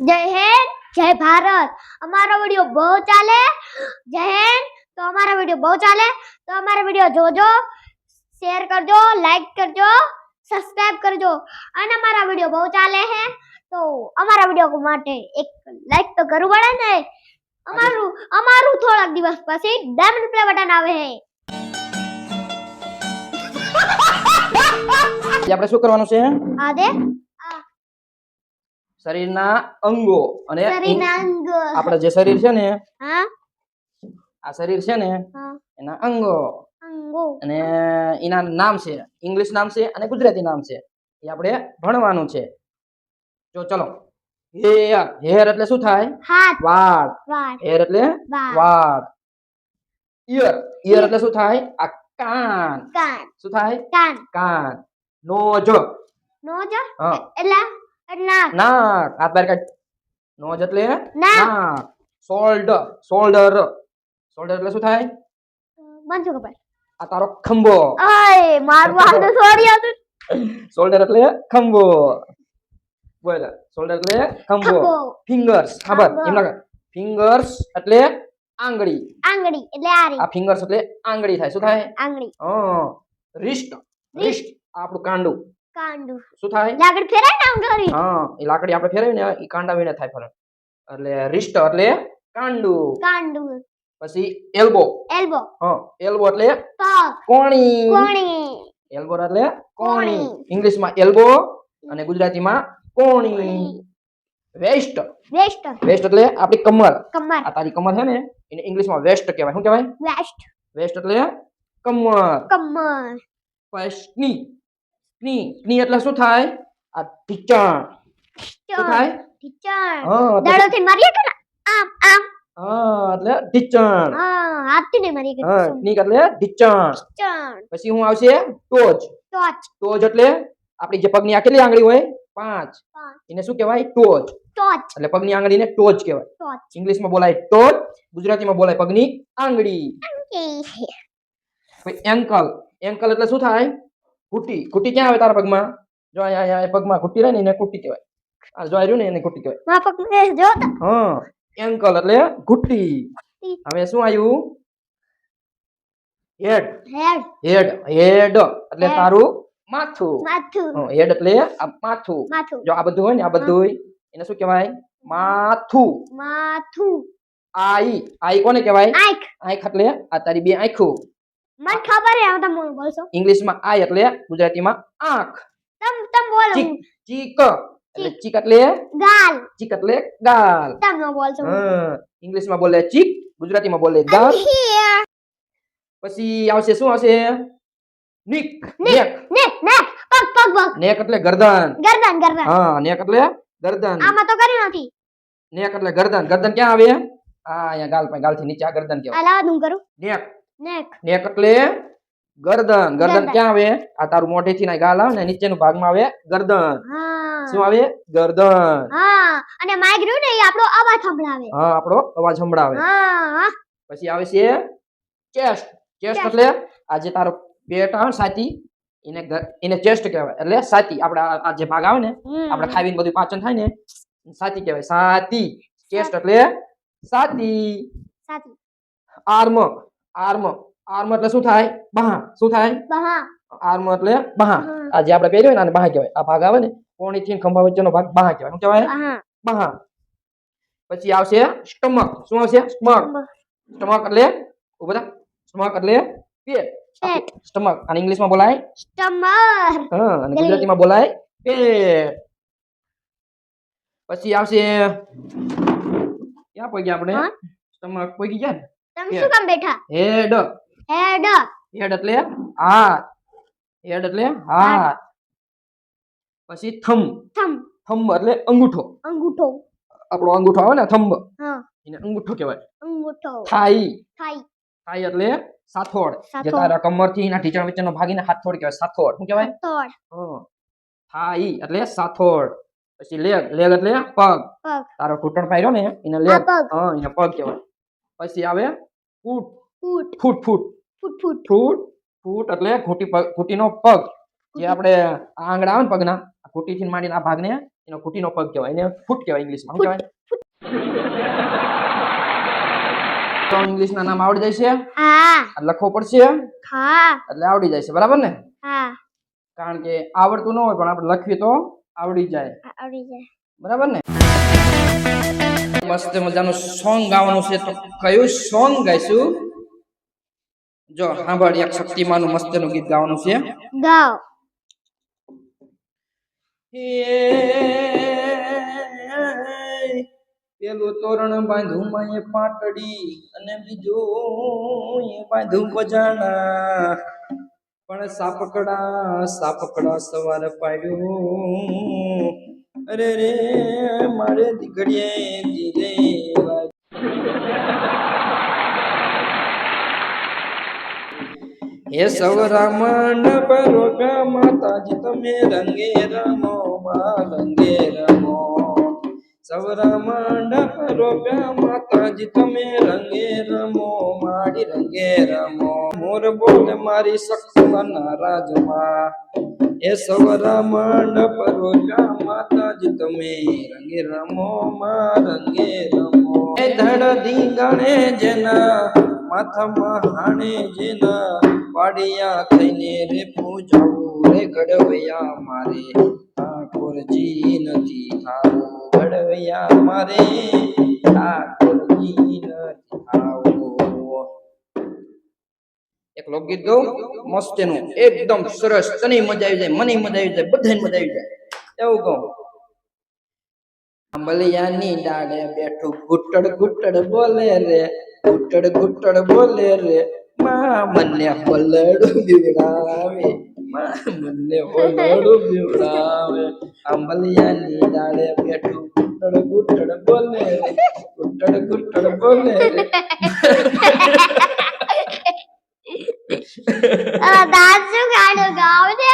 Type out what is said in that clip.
જય હિન્દ જય ભારત અમારો વિડિયો બહુ ચાલે જય હિન્દ તો અમારો વિડિયો બહુ ચાલે તો અમારો વિડિયો જોજો શેર કરજો લાઈક કરજો સબસ્ક્રાઇબ કરજો અને અમારા વિડિયો બહુ ચાલે હે તો અમારા વિડિયો માટે એક લાઈક તો કરવું પડે ને અમારું અમારું થોડાક દિવસ પછી ડાયમંડ પ્લે બટન આવે હે આજે આપણે શું કરવાનું છે આ દે શરીરના અંગો અને આપણે જે શરીર છે ને આ શરીર છે ને એના અંગો. અને એના નામ છે ઇંગ્લિશ નામ છે અને ગુજરાતી નામ છે. એ આપણે ભણવાનું છે. જો ચલો. હેર હેર એટલે શું થાય? વાળ. હેર એટલે વાળ. ઈયર. ઈયર એટલે શું થાય? આ કાન. કાન. શું થાય? કાન. કાન. નોજ નોજ એટલે નાક. હાથ બહાર કાઢ. નોજ એટલે નાક. શોલ્ડર શોલ્ડર શોલ્ડર એટલે શું થાય? મને શું આ તારો ખંભો. આય મારું હાથ સોરી હતું. શોલ્ડર એટલે ખંભો. બોલ. શોલ્ડર એટલે ખંભો. ફિંગર્સ ખબર એમ લાગે. ફિંગર્સ એટલે આંગળી. આંગળી એટલે આરી. આ ફિંગર્સ એટલે આંગળી થાય. શું થાય? આંગળી. હા. રિસ્ટ રિસ્ટ આપણું કાંડું. કાંડું. શું થાય? લાકડ ફેરાય ને આમ કરી હા એ લાકડી આપણે ફેરવી ને એ કાંડા વિને થાય ફરક એટલે રિસ્ટ એટલે કાંડું. કાંડું. પછી એલ્બો. એલ્બો. હા એલ્બો એટલે કોણી. કોણી. એલ્બો એટલે કોણી. ઇંગ્લિશમાં એલ્બો અને ગુજરાતીમાં કોણી. વેસ્ટ. વેસ્ટ. વેસ્ટ એટલે આપણી કમર. કમર. આ તારી કમર છે ને એને ઇંગ્લિશમાં વેસ્ટ કહેવાય. શું કહેવાય? વેસ્ટ. વેસ્ટ એટલે કમર. કમર. પછી સ્ની સ્ની એટલે શું થાય? આ ઢીચણ. શું થાય? ટીચર હા દાડો થી મારીએ કે આમ આમ. હા એટલે ઢીચણ. હા હાથથી ને મારીએ કે હા સ્ની એટલે ઢીચણ. ટીચર પછી હું આવશે? ટોચ. ટોચ. ટોચ એટલે આપણી જે પગની આ કેટલી આંગળી હોય પાંચ. એને શું કહેવાય? ટોચ. ટોચ. એટલે પગની આંગળીને ટોચ કહેવાય. ઇંગ્લિશમાં બોલાય ટોચ ગુજરાતીમાં બોલાય પગની આંગળી. એન્કલ એન્કલ એટલે શું થાય? ઘૂંટી કુટી ક્યાં આવે તારા પગમાં? જો અહીંયા અહીંયા પગમાં કુટી રહે ને એને કુટી કહેવાય. આ જો આવ્યું ને એને કુટી કહેવાય. મારા પગ એ જો હા એન્કલ એટલે ઘૂંટી. હવે શું આવ્યું હેડ હેડ હેડ હેડ એટલે તારું માથું. માથું. હેડ એટલે આ માથું. માથું. જો આ બધું હોય ને આ બધું એને શું કહેવાય? માથું. માથું. આઈ. આઈ કોને કહેવાય? આંખ. આંખ એટલે આ તારી બે આંખો. મને ખબર હે હું તમે બોલશો ઇંગ્લિશમાં આઈ એટલે ગુજરાતીમાં આંખ તમ તમ બોલો ચીક ચીક એટલે ચીક એટલે ગાલ ચીક એટલે ગાલ તમ ન બોલશો હા ઇંગ્લિશમાં બોલે ચીક ગુજરાતીમાં બોલે ગાલ Here. પછી આવશે શું આવશે નીક Neck. નેક નેક નેક પગ પગ પગ નેક એટલે ગરદન ગરદન ગરદન હા નેક એટલે ગરદન આમાં તો કરી નથી નેક એટલે ગરદન ગરદન ક્યાં આવે આ અહીંયા ગાલ પાસે ગાલથી નીચે આ ગરદન કહેવાય આ લાવા હું કરું નેક નેક એટલે ગરદન. ગરદન. ક્યાં આવે? આ તારું મોઢેથી ના ગાલ આવે ને નીચેનું ભાગમાં આવે ગરદન. શું આવે? ગરદન. હા અને માઇક રહ્યું ને એ આપણો અવાજ સંભળાવે. હા આપણો અવાજ સંભળાવે. હા. પછી આવે છે ચેસ્ટ ચેસ્ટ એટલે આ જે તારો પેટ આવે ને એને એને ચેસ્ટ કહેવાય. એટલે સાતી આપણે આ જે ભાગ આવે ને આપણે ખાવીને બધું પાચન થાય ને સાતી કહેવાય. સાતી. ચેસ્ટ એટલે સાતી. સાતી. Arm arm. આર્મ એટલે શું થાય? બહા શું થાય? બહા આર્મ એટલે બહા. આ જે આપણે પહેર્યું હોય ને આને બાહ કહેવાય. આ ભાગ આવે ને કોણી થી ખંભા વચ્ચેનો ભાગ બહા કહેવાય. શું કહેવાય? બહા પછી આવશે સ્ટમક. શું આવશે? સ્ટમક. સ્ટમક. એટલે ઊભા થા. સ્ટમક એટલે પેટ. સ્ટમક. અને ઇંગ્લિશમાં બોલાય સ્ટમક. હા અને ગુજરાતીમાં બોલાય પેટ. પછી આવશે ક્યાં પહોંચ્યા આપણે? સ્ટમક પહોંચી ગયા તમે શું કામ બેઠા? હેડ હેડ હેડ એટલે હાથ. હેડ એટલે હાથ. પછી થમ થમ થંબ એટલે અંગૂઠો. અંગૂઠો. આપણો અંગૂઠો આવે ને થંબ. એને અંગૂઠો કહેવાય. અંગૂઠો. થાઈ. થાઈ. થાઈ એટલે સાથોડ. જે તારા કમરથી એના ઢીચણ વચ્ચેનો ભાગ એને હાથોડ કહેવાય. સાથોડ. શું કહેવાય? સાથોડ. હં. થાઈ એટલે સાથોડ. પછી લેગ. લેગ એટલે પગ. પગ. તારો ઘૂંટણ પાયરો ને એને લેગ. હા એને પગ કહેવાય. પછી આવે ફૂટ. ફૂટ. ફૂટ ફૂટ. ફૂટ ફૂટ. ફૂટ ફૂટ એટલે ઘૂંટી પગ ઘૂંટીનો પગ. જે આપણે આ આંગળા આવે ને પગના આ કુટીથી માંડીને આ ભાગને એનો કુટીનો પગ કહેવાય. એને ફૂટ કહેવાય ઇંગ્લિશમાં. શું કહેવાય? તો ઇંગ્લિશના નામ આવડી જાય છે? હા. લખવું પડશે? હા. એટલે આવડી જાય છે બરાબર ને? હા. કારણ કે આવડતું ન હોય પણ આપણે લખવી તો આવડી જાય. આવડી જાય. બરાબર ને? મસ્ત મજાનું સોંગ ગાવાનું છે તો કયું સોંગ ગાઈશું? જો સાંભળ એક શક્તિમાનું મસ્તનું ગીત ગાવાનું છે. ગાઓ. પેલું તોરણ બાંધું માએ પાટડી અને બીજું એ બાંધું બજાણા પણ સાપકડા સાપકડા સવાર પાડ્યું. અરે રે, મારે દીકરીએ ધીરે હે સૌરામણ પરોગા માતાજી, તમે રંગે રમો રંગે રમો. સૌરામણ પરોગા માતાજી, તમે રંગે રમો માડી રંગે રમો. મોર બોલ મારી શક્તિના રાજમાં એ સૌરામણ પરોગા માતાજી, તમે રંગે રમો, માં રંગે રમો. એ ધડ ધીંગાણે જેના, માથામાં હાણે જેના પાડિયા થઈને રે પૂજાવું, રે ઘડવૈયા મારે. ઠાકોરજી નથી થાવું, ઘડવૈયા મારે. ઠાકોરજી એક લોકગીત ગાઉં મસ્ત એકદમ સરસ તને મજા આવી જાય મને મજા આવી જાય, બધાને મજા આવી જાય. એવું કહું આંબલિયાની ડાળે બેઠું ગુટડ ગુટડ બોલે રે ગુટડ ગુટડ બોલે રે માં મને પલડું બીવડાવે માં મને પલડું બીવડાવે. આંબલિયાની ડાળે બેઠું ગુટડ ગુટડ બોલે રે ગુટડ ગુટડ બોલે રે. તારા દાદા શું ગાડો ગાવ છે